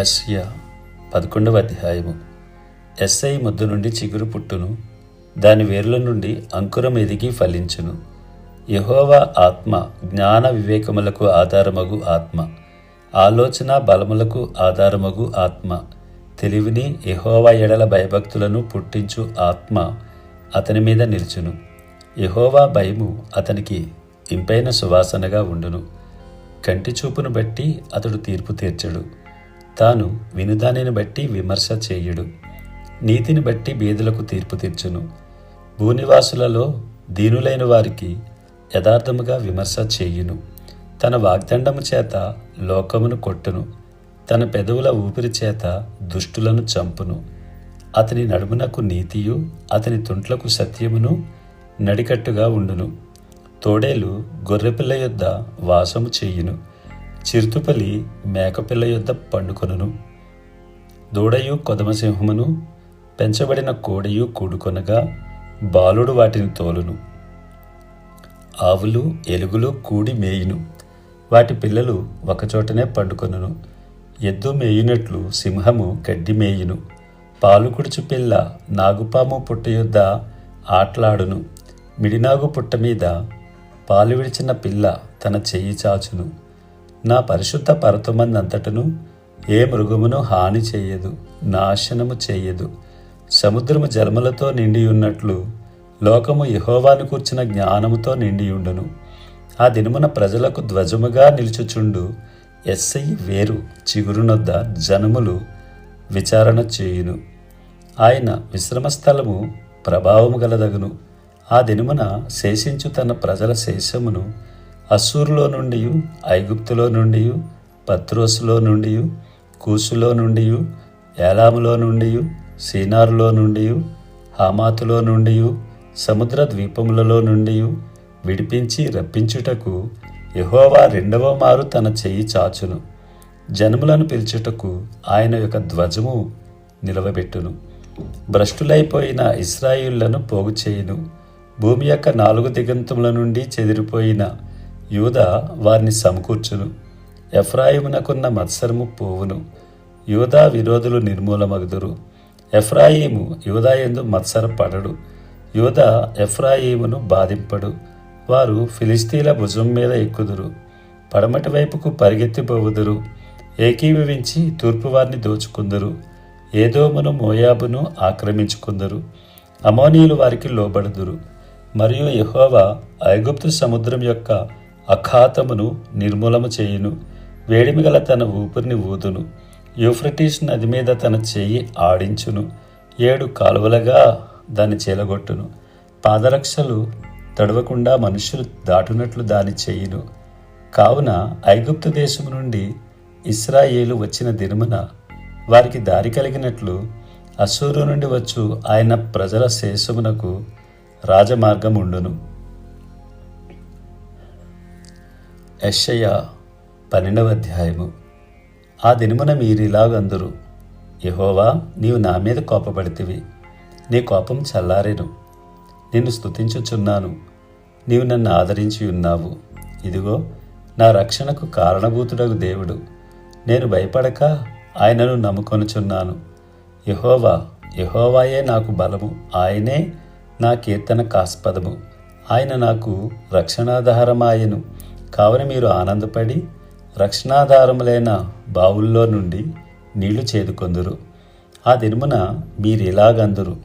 యస్య పదకొండవ అధ్యాయము. ఎస్ఐ ముద్దు నుండి చిగురు పుట్టును దాని వేర్ల నుండి అంకురం ఎదిగి ఫలించును. యహోవా ఆత్మ జ్ఞాన వివేకములకు ఆధారమగు ఆత్మ ఆలోచన బలములకు ఆధారమగు ఆత్మ. తెలివిని యహోవా ఎడల భయభక్తులను పుట్టించు ఆత్మ అతని మీద నిలుచును. యహోవా భయము అతనికి ఇంపైన సువాసనగా ఉండును. కంటి చూపును బట్టి అతడు తీర్పు తీర్చడు. తాను వినుదానిని బట్టి విమర్శ చేయుడు. నీతిని బట్టి బీదులకు తీర్పు తీర్చును. భూనివాసులలో దీనులైన వారికి యథార్థముగా విమర్శ చేయును. తన వాగ్దండము చేత లోకమును కొట్టును. తన పెదవుల ఊపిరి చేత దుష్టులను చంపును. అతని నడుమునకు నీతియు అతని తుంట్లకు సత్యమును నడికట్టుగా ఉండును. తోడేలు గొర్రెపిల్ల యొద్ద వాసము చేయును. చిరుతుపలి మేకపిల్ల యొద్ద పండుకొనును. దూడయు కొదమసింహమును పెంచబడిన కోడయు కూడుకొనగా బాలుడు వాటిని తోలును. ఆవులు ఎలుగులు కూడి మేయును. వాటి పిల్లలు ఒకచోటనే పండుకొనును. ఎద్దు మేయినట్లు సింహము గడ్డి మేయును. పాలుకుడుచు పిల్ల నాగుపాము పుట్ట యొద్ద ఆటలాడును. మిడినాగు పుట్ట మీద పాలు విడిచిన పిల్ల తన చెయ్యి చాచును. నా పరిశుద్ధ పర్వతమందంతటను ఏ మృగమును హాని చేయదు నాశనము చేయదు. సముద్రము జలములతో నిండి ఉన్నట్లు లోకము యహోవాను కూర్చిన జ్ఞానముతో నిండియుండును. ఆ దినమున ప్రజలకు ధ్వజముగా నిలుచుచుండు ఎస్ఐ వేరు చిగురునొద్ద జనములు విచారణ చేయును. ఆయన విశ్రమస్థలము ప్రభావము గలదగును. ఆ దినమున శేషించు తన ప్రజల శేషమును అసూర్లో నుండి ఐగుప్తులో నుండి పత్రోసులో నుండి కూసులో నుండి ఏలాములో నుండి సీనారులో నుండి హామాతులో నుండి సముద్ర ద్వీపములలో నుండి విడిపించి రప్పించుటకు యహోవా రెండవ మారు తన చెయ్యి చాచును. జనములను పిలుచుటకు ఆయన యొక్క ధ్వజము నిలవబెట్టును. భ్రష్టులైపోయిన ఇస్రాయిళ్ళను పోగు చేయును భూమి యొక్క నాలుగు దిగంతముల నుండి చెదిరిపోయిన యూద వారిని సమకూర్చును. ఎఫ్రాయిమునకున్న మత్సరము పోవును. యూదా విరోధులు నిర్మూలమగుదురు. ఎఫ్రాయిము యూదా ఎందు మత్సర పడడు యూదా ఎఫ్రాయిమును బాధింపడు. వారు ఫిలిస్తీన్ల భుజం మీద ఎక్కుదురు. పడమటి వైపుకు పరిగెత్తిపోవుదురు. ఏకీభవించి తూర్పు వారిని దోచుకుందరు. ఏదోమును మోయాబును ఆక్రమించుకుందరు. అమోనీయులు వారికి లోబడుదురు. మరియు యహోవా ఐగుప్తు సముద్రం యొక్క అఖాతమును నిర్మూలము చేయును. వేడిమిగల తన ఊపిరిని ఊదును. యూఫ్రటీస్ నది మీద తన చెయ్యి ఆడించును. ఏడు కాలువలుగా దాన్ని చీలగొట్టును. పాదరక్షలు తడవకుండా మనుషులు దాటునట్లు దాని చేయును. కావున ఐగుప్తు దేశము నుండి ఇస్రాయేలు వచ్చిన దినమున వారికి దారి కలిగినట్లు అసూరు నుండి వచ్చు ఆయన ప్రజల శేషమునకు రాజమార్గం ఉండును యెషయ పన్నెండవ అధ్యాయము ఆ దినమున మీరిలాగందురు. యహోవా నీవు నా మీద కోపపడితివి. నీ కోపం చల్లారెను. నిన్ను స్తుతించుచున్నాను. నీవు నన్ను ఆదరించి ఉన్నావు. ఇదిగో నా రక్షణకు కారణభూతుడగు దేవుడు. నేను భయపడక ఆయనను నమ్ముకొనుచున్నాను. యహోవా యహోవాయే నాకు బలము. ఆయనే నా కీర్తన కాస్పదము ఆయన నాకు రక్షణాధారమాయను. కావున మీరు ఆనందపడి రక్షణాధారములైన బావుల్లో నుండి నీళ్ళు చేదుకొందురు. ఆ దినమున మీరు ఇలాగందురు.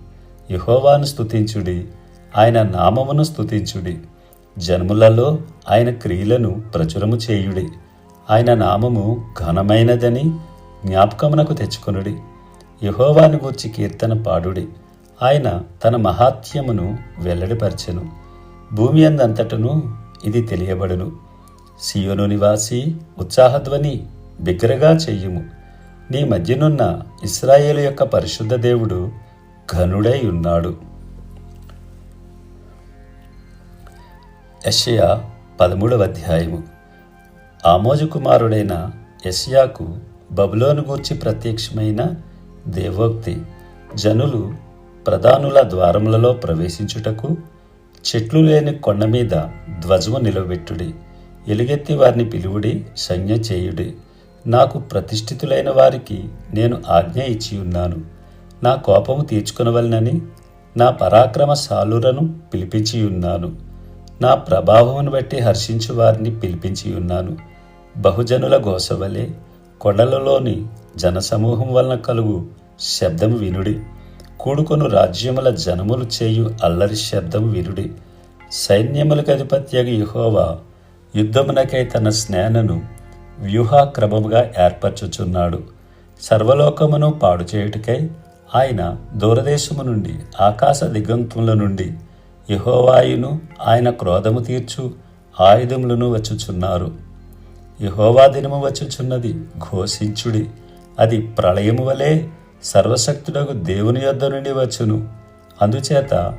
యహోవాను స్థుతించుడి ఆయన నామమును స్తుతించుడి. జన్ములలో ఆయన క్రియలను ప్రచురము చేయుడి. ఆయన నామము ఘనమైనదని జ్ఞాపకమునకు తెచ్చుకొనుడి. యహోవాను గూర్చి కీర్తన పాడుడి. ఆయన తన మహాత్యమును వెల్లడిపరచెను. భూమి అందంతటను ఇది తెలియబడును. సియోను నివాసి ఉత్సాహధ్వని బిగ్గరగా చెయ్యుము నీ మధ్యనున్న ఇస్రాయేలు యొక్క పరిశుద్ధ దేవుడు ఘనుడై ఉన్నాడు. యషయా పదమూడవ అధ్యాయము. ఆమోజు కుమారుడైన యషయాకు బబులోను గూర్చి ప్రత్యక్షమైన దేవోక్తి జనులు ప్రధానుల ద్వారములలో ప్రవేశించుటకు చెట్లు లేని కొండ మీద ధ్వజము నిలబెట్టుడి ఎలుగెత్తి వారిని పిలువుడి సంజ్ఞ చేయుడి. నాకు ప్రతిష్ఠితులైన వారికి నేను ఆజ్ఞ ఇచ్చి ఉన్నాను. నా కోపము తీర్చుకొనవలనని నా పరాక్రమ సాలురను పిలిపించి ఉన్నాను. నా ప్రభావమును బట్టి హర్షించు వారిని పిలిపించి ఉన్నాను. బహుజనుల గోసవలే కొండలలోని జనసమూహం వలన కలుగు శబ్దం వినుడి. కూడుకొను రాజ్యముల జనములు చేయు అల్లరి శబ్దం వినుడి. సైన్యములకు అధిపత్యగ యెహోవా యుద్ధమునకై తన స్నేహను వ్యూహాక్రమముగా ఏర్పరచుచున్నాడు. సర్వలోకమును పాడు చేయుటకై ఆయన దూరదేశము నుండి ఆకాశ దిగంతముల నుండి యహోవాయును ఆయన క్రోధము తీర్చు ఆయుధములను వచ్చుచున్నారు. యహోవా దినము వచ్చుచున్నది ఘోషించుడి. అది ప్రళయము వలె సర్వశక్తుడకు దేవుని యొద్ద నుండి వచ్చును. అందుచేత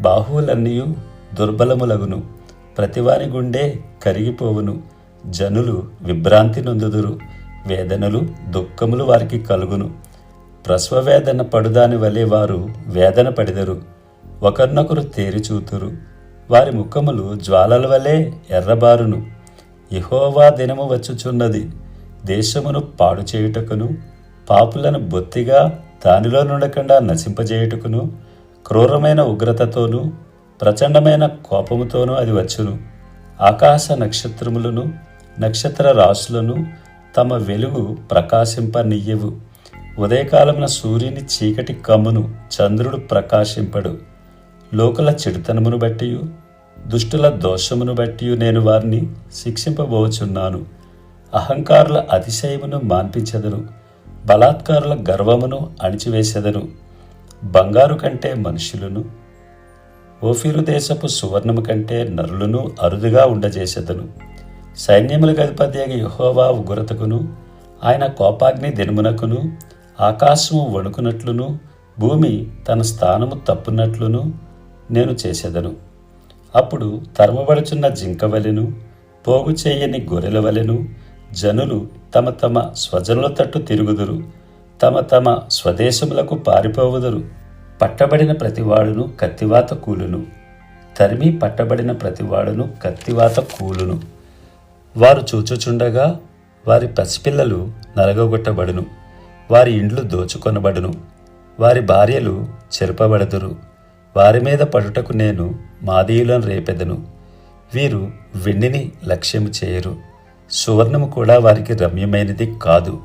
బాహువులన్నీ దుర్బలములగును. ప్రతివాని గుండె కరిగిపోవును. జనులు విభ్రాంతి నొందుదురు. వేదనలు దుఃఖములు వారికి కలుగును. ప్రసవ వేదన పడుదాని వలె వారు వేదన పడిదరు. ఒకరినొకరు తేరి చూతురు. వారి ముఖములు జ్వాలల వలె ఎర్రబారును. ఇహోవా దినము వచ్చుచున్నది. దేశమును పాడు చేయుటకును పాపులను బొత్తిగా దానిలో నుండకుండా నశింపజేయుటకును క్రూరమైన ఉగ్రతతోనూ ప్రచండమైన కోపముతోనూ అది వచ్చును. ఆకాశ నక్షత్రములను నక్షత్ర రాశులను తమ వెలుగు ప్రకాశింపనియ్యవు ఉదయకాలమున సూర్యుని చీకటి కమ్మును చంద్రుడు ప్రకాశింపడు. లోకల చెడుతనమును బట్టి దుష్టుల దోషమును బట్టి నేను వారిని శిక్షింపబోచున్నాను. అహంకారుల అతిశయమును మాన్పించెదను బలాత్కారుల గర్వమును అణిచివేసెదను. బంగారు కంటే మనుషులను ఓఫీరు దేశపు సువర్ణము కంటే నరులను అరుదుగా ఉండజేసెదను. సైన్యములకు అధిపతియగు యహోవా ఉగ్రతకును ఆయన కోపాగ్ని దినమునకును ఆకాశము వణుకునట్లును భూమి తన స్థానము తప్పునట్లును నేను చేసేదను. అప్పుడు తరమబడుచున్న జింక వలెను పోగు చేయని గొర్రెల వలెను జనులు తమ తమ స్వజనుల తట్టు తిరుగుదురు తమ తమ స్వదేశములకు పారిపోవుదురు. పట్టబడిన ప్రతివాడును కత్తివాత కూలును. తరిమి పట్టబడిన ప్రతివాడును కత్తివాత కూలును. వారు చూచుచుండగా వారి పసిపిల్లలు నలగొట్టబడును వారి ఇండ్లు దోచుకొనబడును. వారి భార్యలు చెరపబడదురు. వారి మీద పడుటకు నేను మాదీయులను రేపెదను. వీరు వెండిని లక్ష్యము చేయరు. సువర్ణము కూడా వారికి రమ్యమైనది కాదు.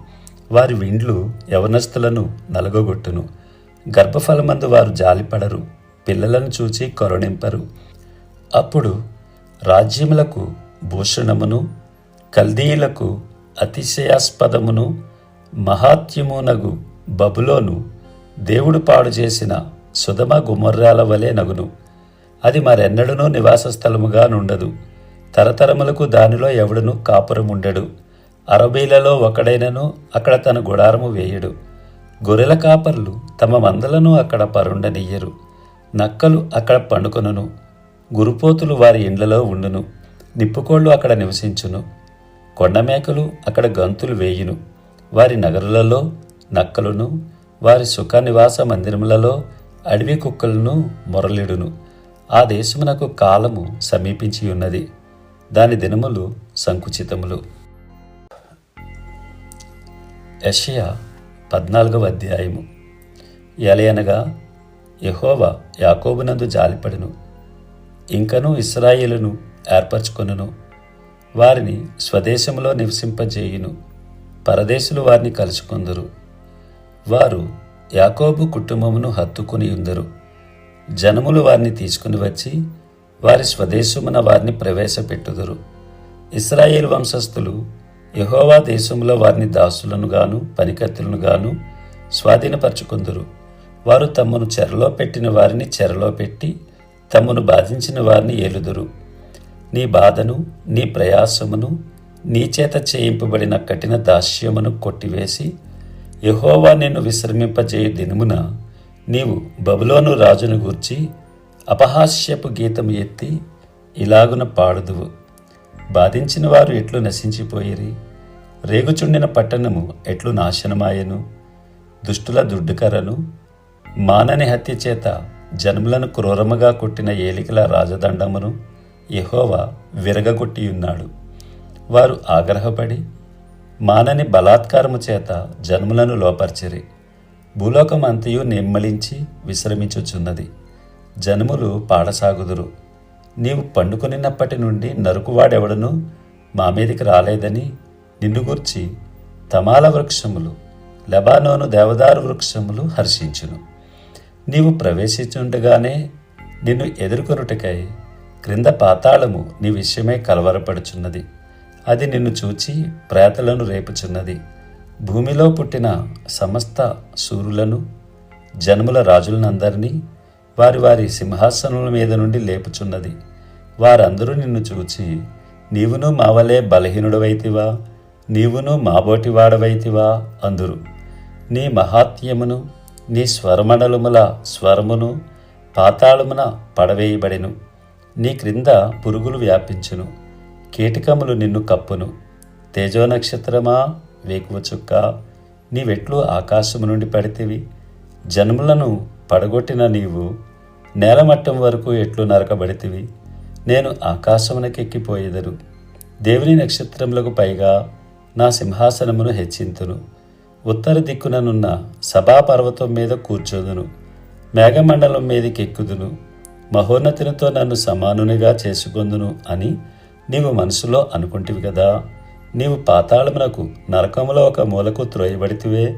వారి విండ్లు యవనస్తులను నలగొట్టును గర్భఫలమందు వారు జాలిపడరు పిల్లలను చూచి కరుణింపరు అప్పుడు రాజ్యములకు భూషణమును కల్దీయులకు అతిశయాస్పదమును మహాత్యమునగు బబులోను దేవుడు పాడు చేసిన సుధమ గుమర్రాల వలె నగును. అది మరెన్నడనూ నివాస స్థలముగా నుండదు. తరతరములకు దానిలో ఎవడును కాపురముండడు. అరబీలలో ఒకడైనను అక్కడ తన గుడారము వేయడు. గొర్రెల కాపర్లు తమ మందలను అక్కడ పరుండనియ్యరు నక్కలు అక్కడ పండుకొనును. గురుపోతులు వారి ఇండ్లలో ఉండును. నిప్పుకోళ్ళు అక్కడ నివసించును. కొండమేకలు అక్కడ గంతులు వేయును. వారి నగరులలో నక్కలును వారి సుఖ నివాస మందిరములలో అడవి కుక్కలను మొరలిడును. ఆ దేశమునకు కాలము సమీపించి ఉన్నది. దాని దినములు సంకుచితములు. యషయా పద్నాలుగవ అధ్యాయము. ఎలయనగా యహోవా యాకోబునందు జాలిపడును. ఇంకనూ ఇస్రాయేలును ఏర్పరచుకొనును. వారిని స్వదేశములో నివసింపజేయును. పరదేశులు వారిని కలుసుకొందరు. వారు యాకోబు కుటుంబమును హత్తుకుని ఉందరు. జనములు వారిని తీసుకుని వచ్చి వారి స్వదేశమున వారిని ప్రవేశపెట్టుదురు. ఇస్రాయేల్ వంశస్థులు యహోవా దేశంలో వారిని దాసులను గాను పనికత్తులను గాను స్వాధీనపరచుకుందరు. వారు తమను చెరలో పెట్టిన వారిని చెరలో పెట్టి తమను బాధించిన వారిని ఏలుదురు. నీ బాధను నీ ప్రయాసమును నీ చేత చేయింపబడిన కఠిన దాస్యమును కొట్టివేసి యహోవా నిన్ను విశ్రమింపజేయు దినమున నీవు బబులోను రాజును గూర్చి అపహాస్యపు గీతము ఎత్తి ఇలాగున పాడుదువు. బాధించిన వారు ఎట్లు నశించిపోయిరి? రేగుచుండిన పట్టణము ఎట్లు నాశనమాయను? దుష్టుల దుడ్డుకరను? మానని హత్య చేత జనములను క్రూరముగా కొట్టిన ఏలికల రాజదండమును యెహోవా విరగగొట్టియున్నాడు. వారు ఆగ్రహపడి మానని బలాత్కారము చేత జన్ములను లోపర్చిరి. భూలోకం అంతయు నిమ్మలించి విశ్రమించుచున్నది. జనములు పాడసాగుదురు. నీవు పండుకొనినప్పటి నుండి నరుకువాడెవడను మా మీదికి రాలేదని నిన్ను గూర్చి తమాల వృక్షములు లెబానోను దేవదారు వృక్షములు హర్షించును. నీవు ప్రవేశించుండగానే నిన్ను ఎదుర్కొనుటకై క్రింద పాతాళము నీ విషయమై కలవరపడుచున్నది. అది నిన్ను చూచి ప్రేతలను రేపుచున్నది. భూమిలో పుట్టిన సమస్త సూరులను జన్ముల రాజులనందరినీ వారి వారి సింహాసనముల మీద నుండి లేపుచున్నది. వారందరూ నిన్ను చూచి నీవును మావలే బలహీనుడవైతివా? నీవును మాబోటివాడవైతివా అందురు. నీ మహాత్యమును నీ స్వరమండలముల స్వరమును పాతాళమున పడవేయబడెను. నీ క్రింద పురుగులు వ్యాపించును. కీటకములు నిన్ను కప్పును. తేజో నక్షత్రమా? వేకువ చుక్క. నీవెట్లు ఆకాశము నుండి పడితివి. జన్ములను పడగొట్టిన నీవు నేలమట్టం వరకు ఎట్లు నరకబడితివి? నేను ఆకాశమునకెక్కిపోయేదరు. దేవుని నక్షత్రములకు పైగా నా సింహాసనమును హెచ్చింతును. ఉత్తర దిక్కుననున్న సభాపర్వతం మీద కూర్చోదును. మేఘమండలం మీదకెక్కుదును. మహోన్నతినితో నన్ను సమానునిగా చేసుకొందును అని నీవు మనసులో అనుకుంటివి కదా నీవు పాతాళమునకు నరకములో ఒక మూలకు త్రోయబడితివే?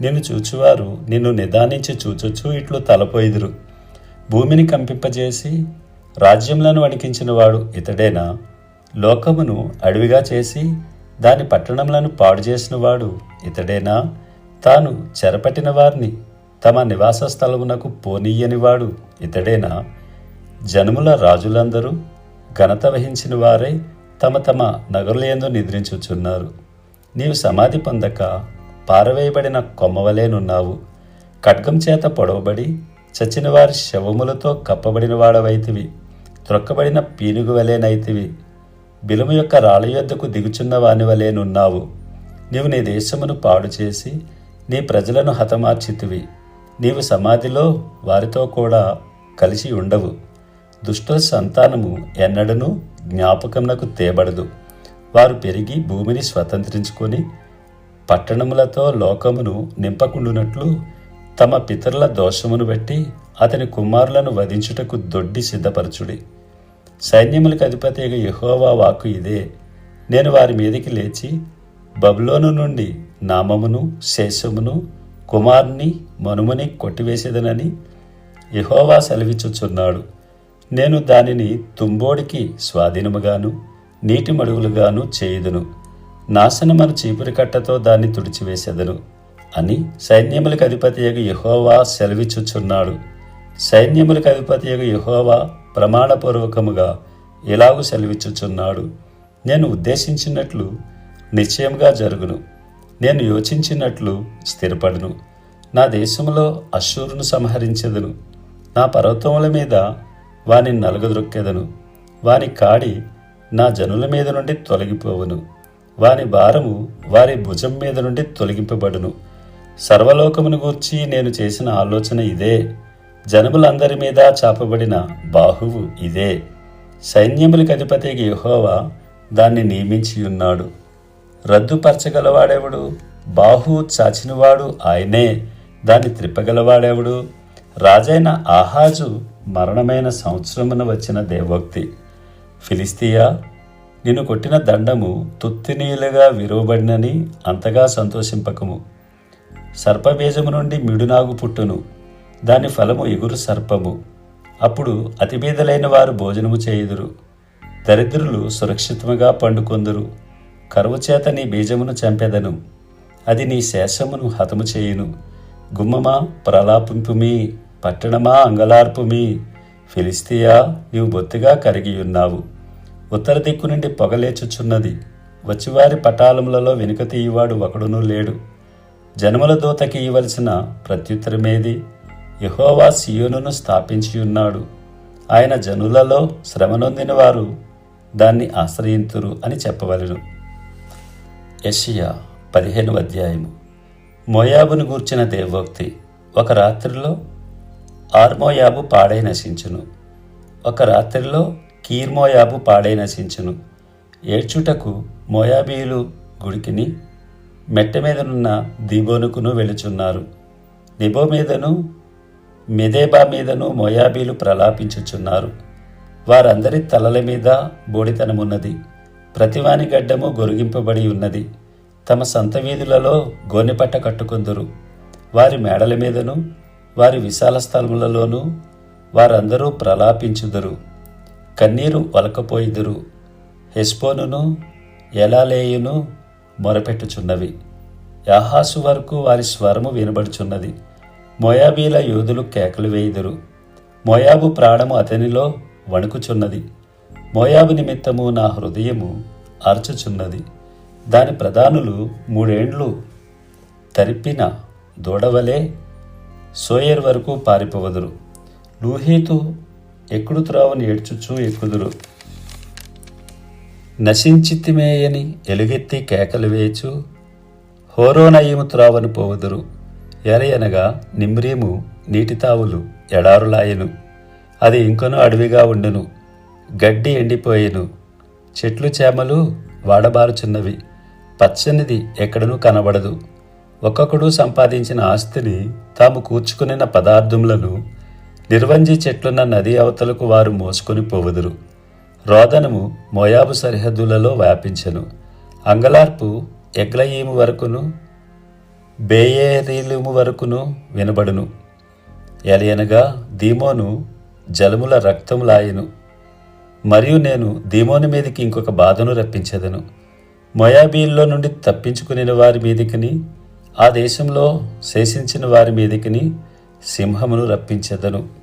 నిన్ను చూచువారు నిన్ను నిదానించి చూచొచ్చు ఇట్లు తలపోయిదురు. భూమిని కంపింపజేసి రాజ్యములను వణికించిన వాడు ఇతడేనా? లోకమును అడవిగా చేసి దాని పట్టణములను పాడు చేసిన వాడు ఇతడేనా? తాను చెరపట్టిన వారిని తమ నివాస స్థలమునకు పోనీయనివాడు ఇతడేనా? జనముల రాజులందరూ ఘనత వహించిన వారే తమ తమ నగరులేందు నిద్రించుచున్నారు. నీవు సమాధి పొందక పారవేయబడిన కొమ్మవలేనున్నావు ఖడ్గం చేత పొడవబడి చచ్చిన వారి శవములతో కప్పబడిన వాడవైతివి త్రొక్కబడిన పీనుగు వలెనైతివి బిలుము యొక్క రాళ్ళ యొద్దకు దిగుచున్న వాని వలెనున్నావు నీవు నీ దేశమును పాడు చేసి నీ ప్రజలను హతమార్చితివి. నీవు సమాధిలో వారితో కూడా కలిసి ఉండవు. దుష్టుల సంతానము ఎన్నడను జ్ఞాపకమునకు తేబడదు. వారు పెరిగి భూమిని స్వతంత్రించుకొని పట్టణములతో లోకమును నింపకుండునట్లు తమ పితరుల దోషమును బట్టి అతని కుమారులను వధించుటకు దొడ్డి సిద్ధపరచుడి. సైన్యములకు అధిపతి యహోవా వాక్కు ఇదే. నేను వారి మీదకి లేచి బబులోను నుండి నామమును శేషమును కుమారుని మనుమని కొట్టివేసేదనని యహోవా సెలవిచ్చుచున్నాడు. నేను దానిని తుంబోడికి స్వాధీనముగాను నీటి మడుగులుగాను చేయుదును. నాశనమను చీపురి కట్టతో దాన్ని తుడిచివేసెదను. అని సైన్యములకు అధిపతియగు యహోవా సెలవిచ్చుచున్నాడు. సైన్యములకు అధిపతియగు యహోవా ప్రమాణపూర్వకముగా ఇలాగు సెలవిచ్చుచున్నాడు. నేను ఉద్దేశించినట్లు నిశ్చయముగా జరుగును. నేను యోచించినట్లు స్థిరపడును. నా దేశంలో అశ్షూరును సంహరించెదను. నా పర్వతముల మీద వాని నలుగదొక్కెదను. వాని కాడి నా జనుల మీద నుండి తొలగిపోవును. వాని భారము వారి భుజం మీద నుండి తొలగింపబడును. సర్వలోకమును గూర్చి నేను చేసిన ఆలోచన ఇదే. జనములందరి మీద చాపబడిన బాహువు ఇదే. సైన్యములకు అధిపతి యహోవా దాన్ని నియమించి ఉన్నాడు రద్దుపరచగలవాడెవడు? బాహు చాచినవాడు ఆయనే. దాన్ని త్రిప్పగలవాడెవడు? రాజైన ఆహాజు మరణమైన సంవత్సరమున వచ్చిన దేవోక్తి. ఫిలిస్తీయా నిన్ను కొట్టిన దండము తుత్తినీలుగా విరువబడినని అంతగా సంతోషింపకము. సర్పబీజము నుండి మిడునాగు పుట్టును. దాని ఫలము ఎగురు సర్పము. అప్పుడు అతిబీదలైన వారు భోజనము చేయుదురు. దరిద్రులు సురక్షితముగా పండుకొందురు. కరువు చేత నీ బీజమును చంపెదను. అది నీ శేషమును హతము చేయును. గుమ్మమా ప్రలాపింపుమి పట్టణమా అంగలార్పుమి ఫిలిస్తీయా నీవు బొత్తిగా కరిగియున్నావు. ఉత్తర దిక్కు నుండి పొగలేచుచున్నది వచ్చివారి పటాలములలో వెనుక తీయవాడు ఒకడునూ లేడు. జనముల దూతకి ఇవ్వవలసిన ప్రత్యుత్తరమేది? యహోవా సియోనును స్థాపించి ఉన్నాడు. ఆయన జనులలో శ్రమనొందిన వారు దాన్ని ఆశ్రయింతురు అని చెప్పవలను. యషియా పదిహేను అధ్యాయము. మోయాబును గూర్చిన దేవోక్తి ఒక రాత్రిలో ఆర్మోయాబు పాడై నశించును. ఒక రాత్రిలో కీర్మోయాబు పాడై నశించును. ఏడ్చుటకు మోయాబీయులు గుడికిని మెట్ట మీదనున్న దీబోనుకును వెళుచున్నారు. నిబో మీదను మెదేబా మీదను మోయాబీలు ప్రలాపించుచున్నారు. వారందరి తలల మీద బోడితనమున్నది. ప్రతివాని గడ్డము గొరిగింపబడి ఉన్నది. తమ సంత వీధులలో గోనెపట్ట కట్టుకుందురు. వారి మేడల మీదను వారి విశాల స్థలములలోనూ వారందరూ ప్రలాపించుదురు. కన్నీరు వలకపోయిదురు. హెస్పోనును ఎలాలేయును మొరపెట్టుచున్నవి. యాహాసు వరకు వారి స్వరము వినబడుచున్నది. మోయాబీల యోధులు కేకలు వేయుదురు. మోయాబు ప్రాణము అతనిలో వణుకుచున్నది. మోయాబు నిమిత్తము నా హృదయము అర్చుచున్నది. దాని ప్రధానులు మూడేండ్లు తరిపిన దూడవలే సోయర్ వరకు పారిపోవదురు. లూహీతు ఎక్కుడు త్రావని ఏడ్చుచూ ఎక్కుదురు. నశించితిమేయని ఎలుగెత్తి కేకలు వేచు హోరోనయము త్రావను పోవుదురు. ఎరయనగా నిమ్రీము నీటితావులు ఎడారులాయను. అది ఇంకొను అడవిగా ఉండును. గడ్డి ఎండిపోయెను. చెట్లు చేమలు వాడబారుచున్నవి. పచ్చనిది ఎక్కడనూ కనబడదు. ఒక్కొక్కడు సంపాదించిన ఆస్తిని తాము కూర్చుకునిన పదార్థములను నిర్వంజి చెట్లున్న నది అవతలకు వారు మోసుకొని పోవుదురు. రోదనము మోయాబు సరిహద్దులలో వ్యాపించెను. అంగలార్పు ఎగ్లయీము వరకును బేయేరీలుము వరకును వినబడును. ఎలయనగా దీమోను జలముల రక్తములాయను మరియు నేను దీమోని మీదకి ఇంకొక బాధను రప్పించెదను. మొయాబీల్లో నుండి తప్పించుకుని వారి మీదికిని ఆ దేశంలో శేషించిన వారి మీదికిని సింహమును రప్పించెదను.